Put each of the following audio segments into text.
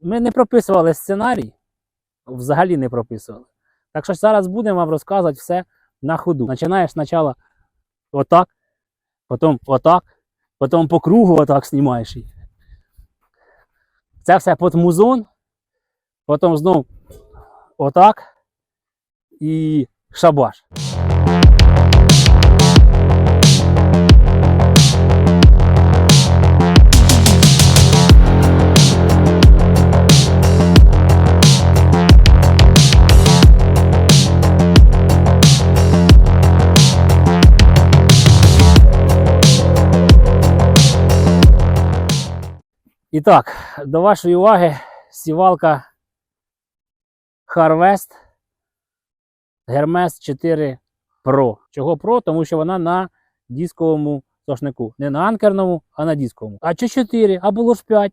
ми не прописували сценарій, взагалі не прописували. Так що зараз будемо вам розказувати все на ходу. Починаєш спочатку отак, потім отак, потім по кругу отак знімаєш. Це все під музон, потім знов отак і шабаш. І так, до вашої уваги сівалка Harvest Hermes 4 Pro. Чого Pro? Тому що вона на дисковому сошнику. Не на анкерному, а на дисковому. А чи 4, а було ж 5.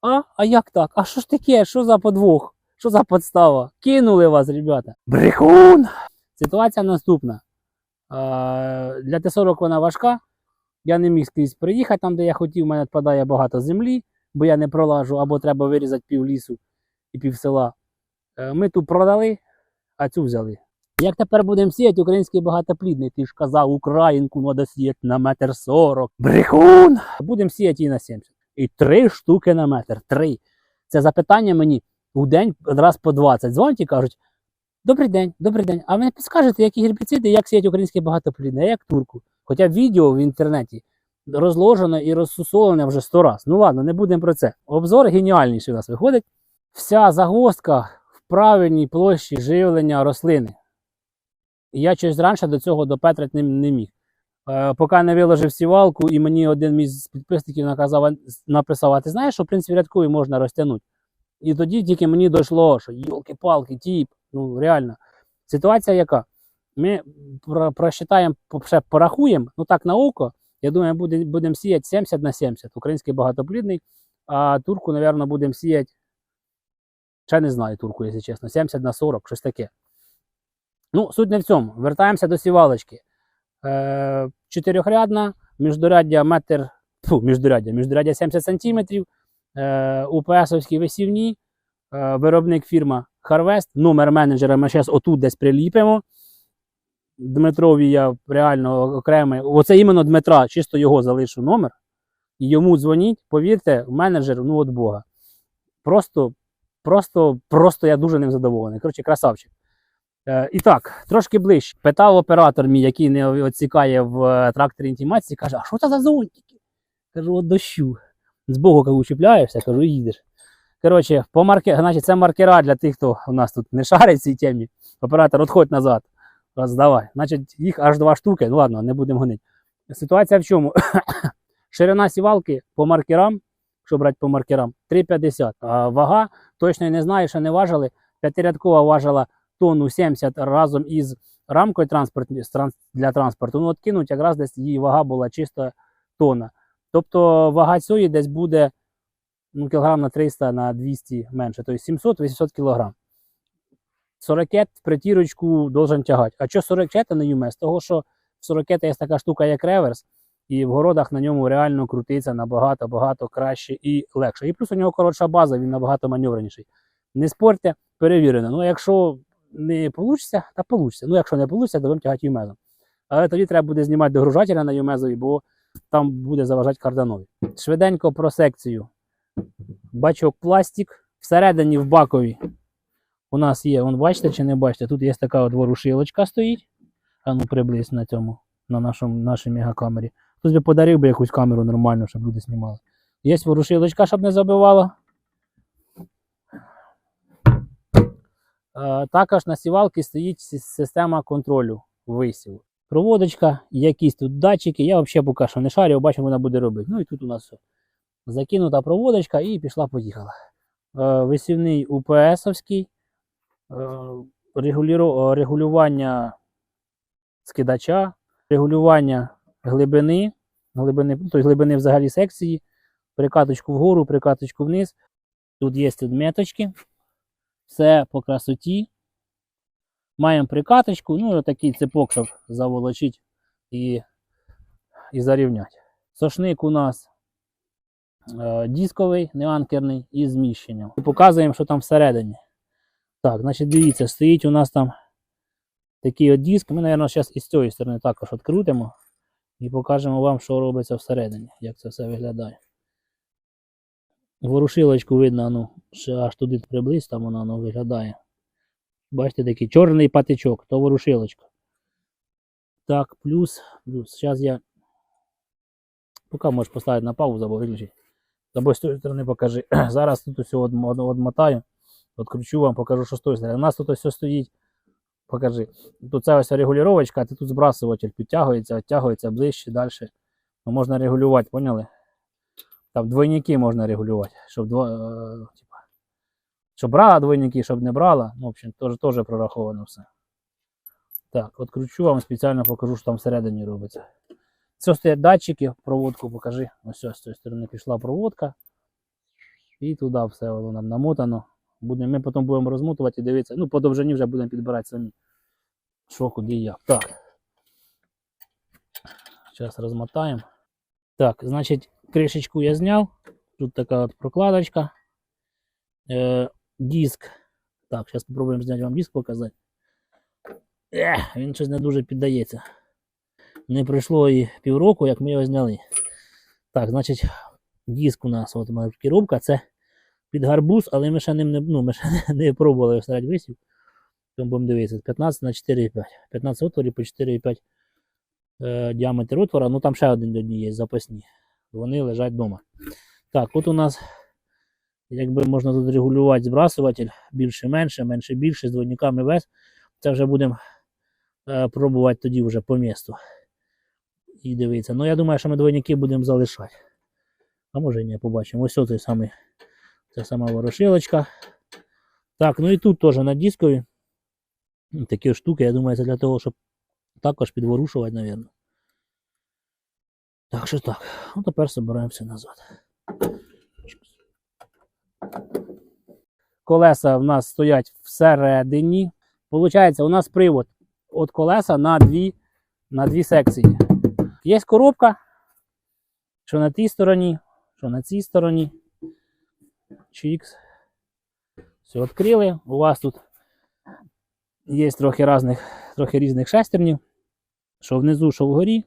А? А як так? А що ж таке? Що за подвох? Що за подстава? Кинули вас, ребята. Брехун! Ситуація наступна. Для Т-40 вона важка. Я не міг скрізь приїхати там, де я хотів, у мене відпадає багато землі, бо я не пролажу, або треба вирізати пів лісу і пів села. Е, Ми ту продали, а цю взяли. Як тепер будемо сіяти український багатоплідний? Ти ж казав, українку треба сіяти на метр сорок. Брехун! Будемо сіяти її на 70. І три штуки на метр. Три. Це запитання мені у день раз по 20. Дзвонять і кажуть: Добрий день, добрий день. А ви не підскажете, які гербіциди, як сіяти український багатоплідний, а як турку? Хоча відео в інтернеті розложено і розсусолене вже сто раз. Ну ладно, не будемо про це. Обзор геніальніший у нас виходить. Вся загвоздка в правильній площі живлення рослини. Я щось раніше до цього допетрити не, не міг. Е, поки не виложив сівалку, і мені один із підписників наказав, написав, а ти знаєш, що в принципі рядковий можна розтягнути. І тоді тільки мені дійшло, що йолки-палки, тіп, ну реально. Ситуація яка? Ми про- просчитаємо, порахуємо, ну так на око. Я думаю, буде- будемо сіяти 70 на 70. Український багатоплідний, а турку, мабуть, будемо сіяти. Ще не знаю турку, якщо чесно. 70 на 40, щось таке. Ну, суть не в цьому. Вертаємося до сівалочки. Е, чотирьохрядна, міждоряддя метр, фу, міждоряддя, міждоряддя 70 см, е, УПСовські висівні, е, виробник фірма Harvest, номер менеджера ми зараз отут десь приліпимо. Дмитрові я реально окремий. Оце іменно Дмитра, чисто його залишу номер. І йому дзвоніть, повірте, менеджер, ну от Бога. Просто, просто, просто я дуже ним задоволений. Коротше, красавчик. Е, і так, трошки ближче. Питав оператор мій, який не оцікає в е, тракторі інтімації, каже: а що це за зонтики? Кажу, от дощу. З Богу кажу, чіпляєшся, кажу, їдеш. Коротше, по марке... значить, це маркера для тих, хто у нас тут не шарить в цій темі. Оператор, отходь назад. Раз, давай. Значить, їх аж два штуки. Ну ладно, не будемо гонити. Ситуація в чому? Ширина сівалки по маркерам, якщо брати по маркерам, 3,50. А вага, точно не знаю, що не важили. П'ятирядкова важила тонну 70 разом із рамкою для транспорту. Ну, от якраз десь її вага була чисто тонна. Тобто вага цієї десь буде ну, кілограм на 300 на 200 менше, тобто 700-800 кілограм. 40 в притірочку должен тягати. А що 40 на юмес? Того, що в 40 є така штука, як реверс, і в городах на ньому реально крутиться набагато багато краще і легше. І плюс у нього коротша база, він набагато маневреніший. Не спорте, перевірено. Ну, якщо не вийде, та вийде. Ну, якщо не вийде, то будемо тягати юмезом. Але тоді треба буде знімати догружателя на юмезові, бо там буде заважати карданові. Швиденько про секцію. Бачок пластик. Всередині в бакові у нас є, вон бачите чи не бачите, тут є така от ворушилочка стоїть. А ну приблизь на цьому, на нашому, нашій мегакамері. Хтось би подарив би якусь камеру нормальну, щоб люди знімали. Є ворушилочка, щоб не забивала. Е, Також на сівалці стоїть система контролю висіву. Проводочка, якісь тут датчики. Я взагалі поки що не шарю, бачу, вона буде робити. Ну і тут у нас все. Закинута проводочка і пішла-поїхала. Е, Висівний УПСовський. Е, е, Регулювання скидача, регулювання глибини, глибини, ну, тобто глибини взагалі секції, прикаточку вгору, прикаточку вниз. Тут є тут меточки. Все по красоті. Маємо прикаточку, ну і отакий цепок, щоб заволочити і, і зарівняти. Сошник у нас Е, Дисковий, неанкерний і зміщенням. І показуємо, що там всередині. Так, значить, дивіться, стоїть у нас там такий от диск. Ми, мабуть, зараз із цієї сторони також відкрутимо і покажемо вам, що робиться всередині, як це все виглядає. Ворушилочку видно, ну, ще аж туди приблизь, там вона ну, виглядає. Бачите, такий чорний патичок, то ворушилочка. Так, плюс, плюс. Зараз я. Поки можеш поставити на паузу або виключити. З тієї сторони покажи. Зараз тут усе одмотаю. Откручу вам, покажу, що з тої сторони. У нас тут все стоїть. Покажи. Тут це ось регулювачка, а ти тут збрасуватель підтягується, відтягується ближче, далі. Ну, можна регулювати, поняли? Там двойники можна регулювати, щоб дво, е, типа, щоб брала двойники, щоб не брала. Ну, в общем, теж, теж прораховано все. Так, відкручу вам спеціально покажу, що там всередині робиться. Це стоять датчики, проводку покажи. Ось з цієї сторони пішла проводка. І туди все воно нам намотано. Будемо, ми потім будемо розмотувати і дивитися. Ну, по довжині вже будемо підбирати самі. Що, куди як. Так. Зараз розмотаємо. Так, значить, кришечку я зняв. Тут така от прокладочка. Е, диск. Так, зараз спробуємо зняти вам диск показати. Ех, він щось не дуже піддається. Не пройшло і півроку, як ми його зняли. Так, значить, диск у нас, от керівка, це під гарбуз, але ми ще ним не, ну, ми ще не, не пробували вставляти висів. Тому будемо дивитися. 15 на 4,5. 15 отворів по 4,5 е, діаметр отвора. Ну там ще один одні є запасні. Вони лежать вдома. Так, от у нас, якби можна тут регулювати збрасуватель більше, менше, менше, більше, з двойниками вес. Це вже будемо е, пробувати тоді вже по місту. І дивитися. Ну, я думаю, що ми двойники будемо залишати. А може ні, побачимо. Ось той самий, ця сама ворошилочка. Так, ну і тут теж на дискові. Такі штуки, я думаю, це для того, щоб також підворушувати, мабуть. Так що так. Ну тепер збираємося назад. Колеса в нас стоять всередині. Получається, у нас привод від колеса на дві, на дві секції. Є коробка, що на тій стороні, що на цій стороні. Чікс. Все відкрили. У вас тут є трохи різних, трохи різних шестернів. Що внизу, що вгорі.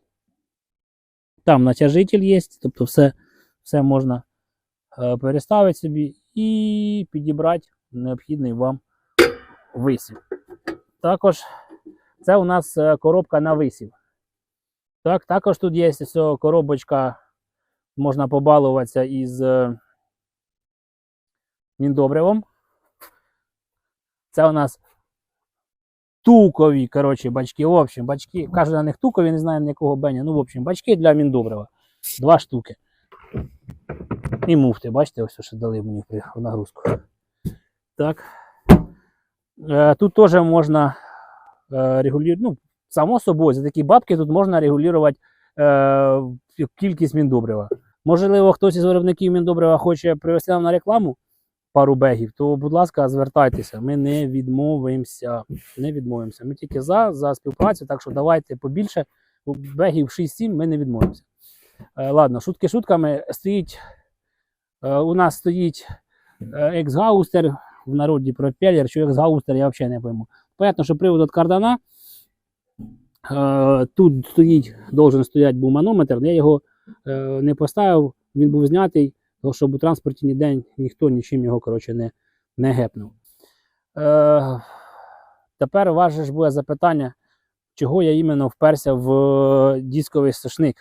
Там натяжитель є, тобто все, все можна е, переставити собі і підібрати необхідний вам висів. Також це у нас е, коробка на висів. Так, також тут є коробочка, можна побалуватися із е, міндобривом. Це у нас тукові, коротше, бачки. В общем, бачки. Кажуть на них тукові, не знаю на якого беня. Ну, в общем, бачки для міндобрива. Два штуки. І муфти, бачите, ось що дали мені в нагрузку. Так. Е, тут теж можна е, регулювати. Ну, само собою, за такі бабки тут можна регулювати е, кількість міндобрива. Можливо, хтось із виробників міндобрива хоче привезти нам на рекламу пару бегів, то, будь ласка, звертайтеся. Ми не відмовимося. Не відмовимося. Ми тільки за, за співпрацю, так що давайте побільше. Бегів 6-7 ми не відмовимося. Е, ладно, шутки шутками. Стоїть, е, у нас стоїть е, ексгаустер, в народі пропеллер, що ексгаустер, я взагалі не пойму. Понятно, що привод від кардана. Е, тут стоїть, должен стояти був манометр, я його е, не поставив, він був знятий, тому щоб у транспорті ніде ніхто нічим його коротше, не, не гепнув. Е, тепер у ж буде запитання, чого я іменно вперся в е, дисковий сошник.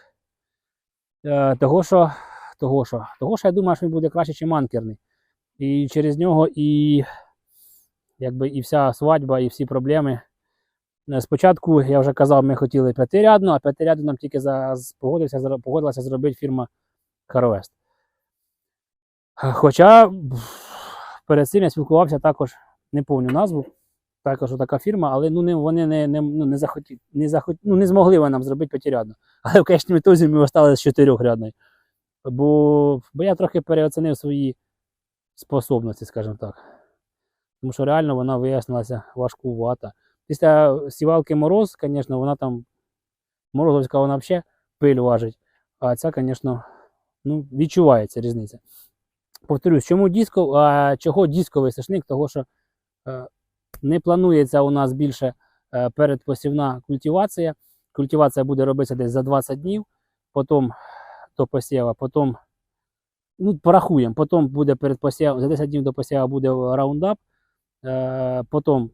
Е, того, що, того, що, того, що я думаю, що він буде краще, ніж анкерний. І через нього і, якби, і вся свадьба, і всі проблеми. Е, Спочатку, я вже казав, ми хотіли п'ятирядну, а п'ятирядну нам тільки за, зро- погодилася зробити фірма Harvest. Е, Хоча перед цим я спілкувався також, не повню назву, також така фірма, але ну, вони не, не, ну, не, захоті, не, захот, ну, не змогли вони нам зробити п'ятирядну. Але в конечному ітозі ми осталися з чотирьохрядною. Бо, бо я трохи переоцінив свої способності, скажімо так. Тому що реально вона вияснилася важкувата. Після сівалки мороз, звісно, вона там морозовська вона взагалі пиль важить. А ця, звісно, ну, відчувається різниця. Повторюсь, чому диско, а, чого дисковий сошник? Того, що е, не планується у нас більше е, передпосівна культивація. Культивація буде робитися десь за 20 днів, потім до посіва, потім ну, порахуємо, потім буде перед за 10 днів до посіву буде раундап, е, потім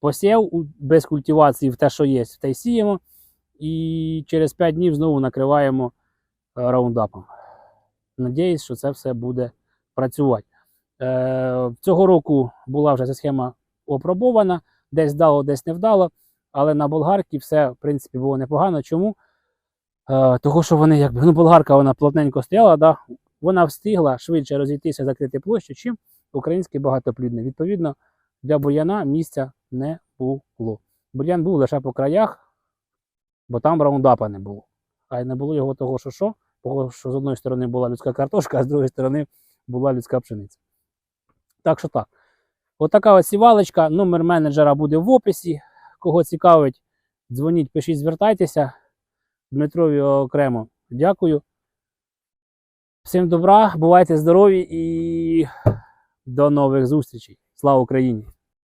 посів без культивації в те, що є, в й сіємо, і через 5 днів знову накриваємо е, раундапом. Надіюсь, що це все буде працювати. Е, цього року була вже ця схема опробована, десь вдало, десь не вдало, але на болгарці все, в принципі, було непогано. Чому? Е, того, що вони, якби, ну, болгарка вона плотненько стояла, да, вона встигла швидше розійтися, закрити площу, чим український багатоплідний. Відповідно, для бур'яна місця не було. Бур'ян був лише по краях, бо там раундапа не було. А й не було його того, що що, що з одної сторони була людська картошка, а з другої сторони була людська пшениця. Так що так. Отака ось сівалочка. Номер менеджера буде в описі. Кого цікавить, дзвоніть, пишіть, звертайтеся. Дмитрові окремо дякую. Всім добра, бувайте здорові і до нових зустрічей. Слава Україні!